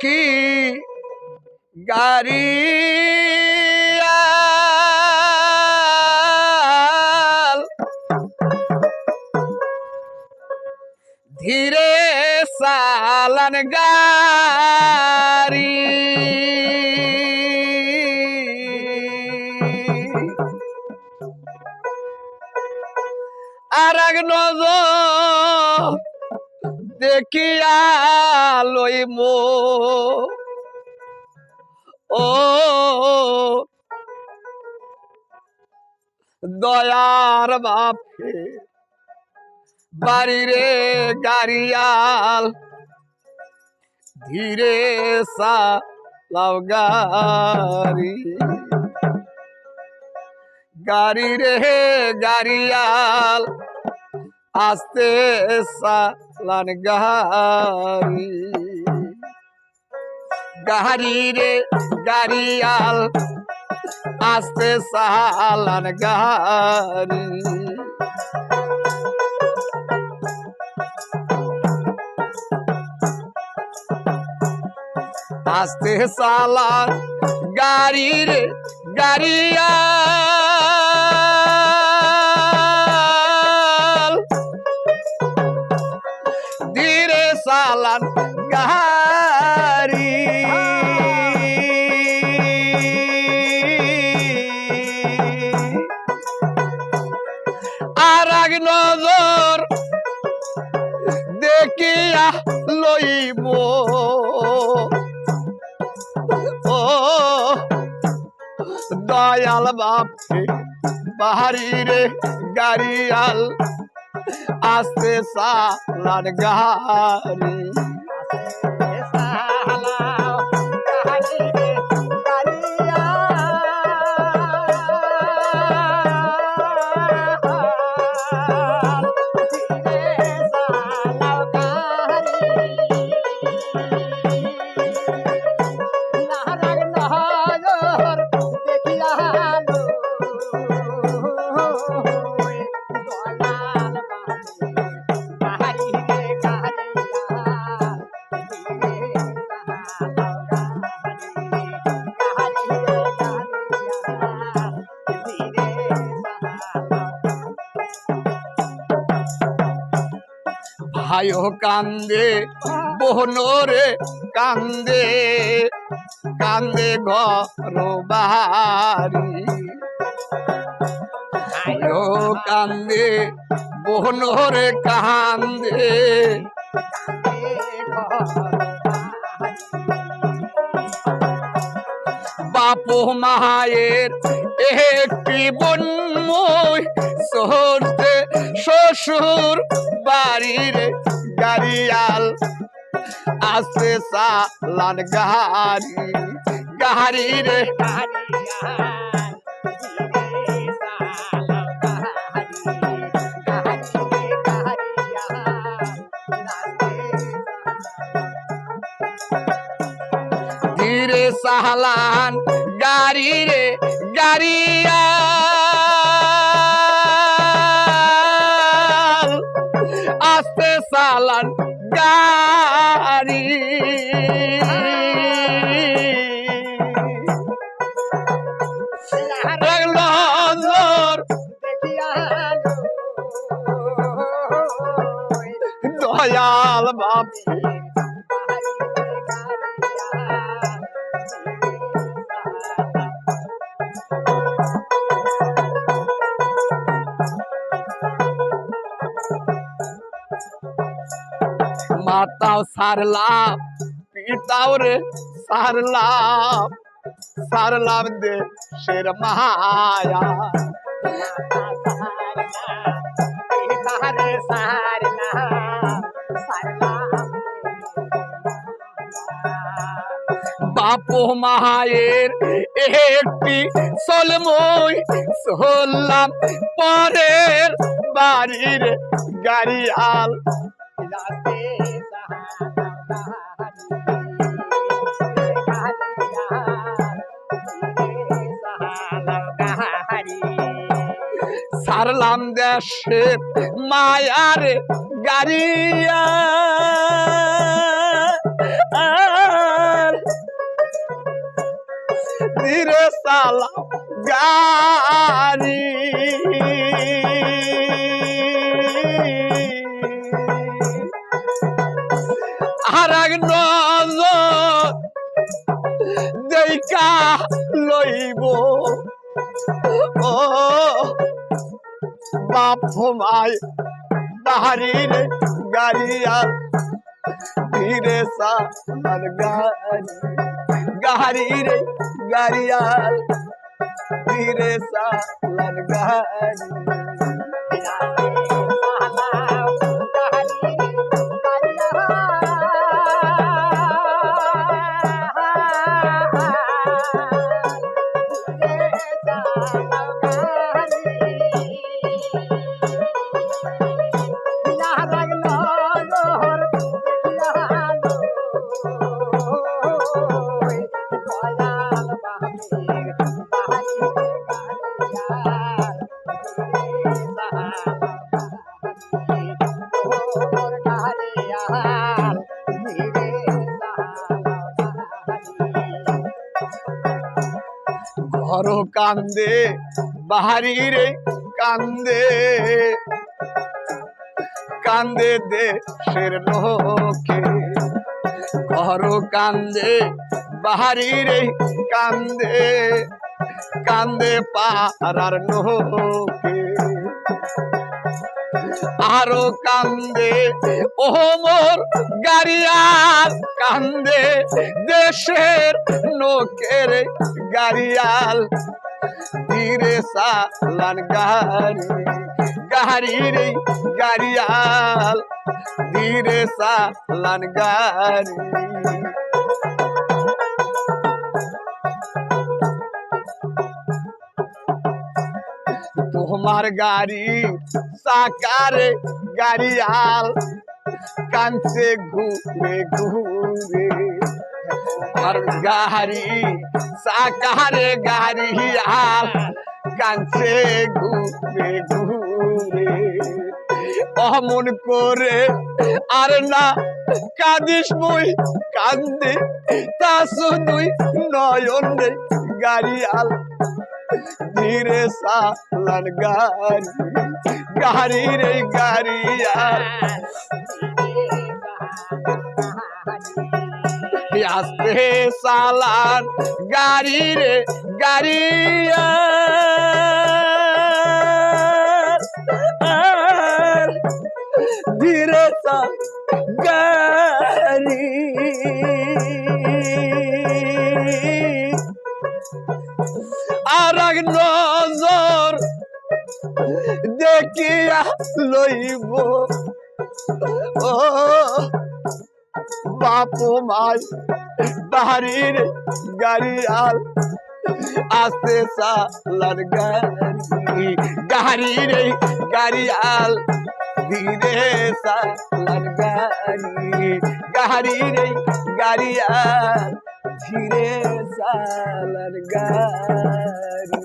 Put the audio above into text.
কি গাড়ি? ধীরে সালান গাড়ি। আর এক নজর দেখিয়া লইম। ও দয়ার বাপে বাড়িরে গাড়িয়াল ধীরে সালাও গাড়ি। গাড়ি রে গাড়িয়াল আস্তে সালান গাড়ি গাড়ি রে গাড়িয়াল আস্তে সালান গাড়ি আস্তে সালান গাড়ি রে গাড়িয়াল দয়াল বাপে বাহারি রে গাড়িয়াল আস্তে সালান গাড়ি ভাইও কান্দে বোহনরে কান্দে কান্দে ঘর বাহারি ভাইও কান্দে বোহনরে কান্দে বাপু মায়ের একটি বন্ময় সহরতে শ্বশুর বাড়ির গাড়িয়াল আসে সালান গাড়ি গাড়ি রে ধীরে গাড়ি রে গাড়িয়াল আস্তে সালান গাড়ি। দয়াল বাপ মাতাও সারলাম পিতাও রে সারলাম সারলাম দে শের মায়া। বাপু মায়ের একটি সলমই সরলাম পরের বাড়ির গাড়িয়াল। সারলাম দেশে মায়ার গাড়িয়া ধীরে চালা গাড়ি। আর এক লইব। বাপ মায় বাহারির গাড়িয়া ধীরে সালার গাড়ি রে গাড়িয়াল ধীরে সালার গাড়ি। ঘর কান্দে বাহারি রে কান্দে। কান্দে দেশের লোকে ঘর কান্দে বাহারি রে কান্দে। কান্দে পাহারার লোকে, আরও কান্দে। ও মোর গাড়িয়াল কান্দে দেশের নোকের গাড়িয়াল। ধীরে সালান গাড়ি গাড়ি রে গাড়িয়াল। ধীরে সালান গাড়ি। তোমার গাড়ি সাকারে গাড়িয়াল। কাঞ্চে ঘুরে ঘুরে। আর গাড়ি সাকারে গাড়িয়াল কাঞ্চে ঘুরে। ঘুরে অমন করে আর না, কাঁদিস বই কান্দে, তা শুধুই নয়ন রে গাড়িয়াল। ধীরে সালান গাড়ি গাড়ি রে গাড়িয়াল। আস্তে সালান গাড়ি রে গাড়িয়াল ধীরে চাল গাড়ি। আর নজর দেখিয়া লইব ও বাপ মাই বাড়ির গাড়িয়াল আস্তে সালার গাড়ি গাড়ি রে গাড়িয়াল ধীরে সালার গাড়ি গাড়ি রে গাড়িয়াল ধীরে সালার গাড়ি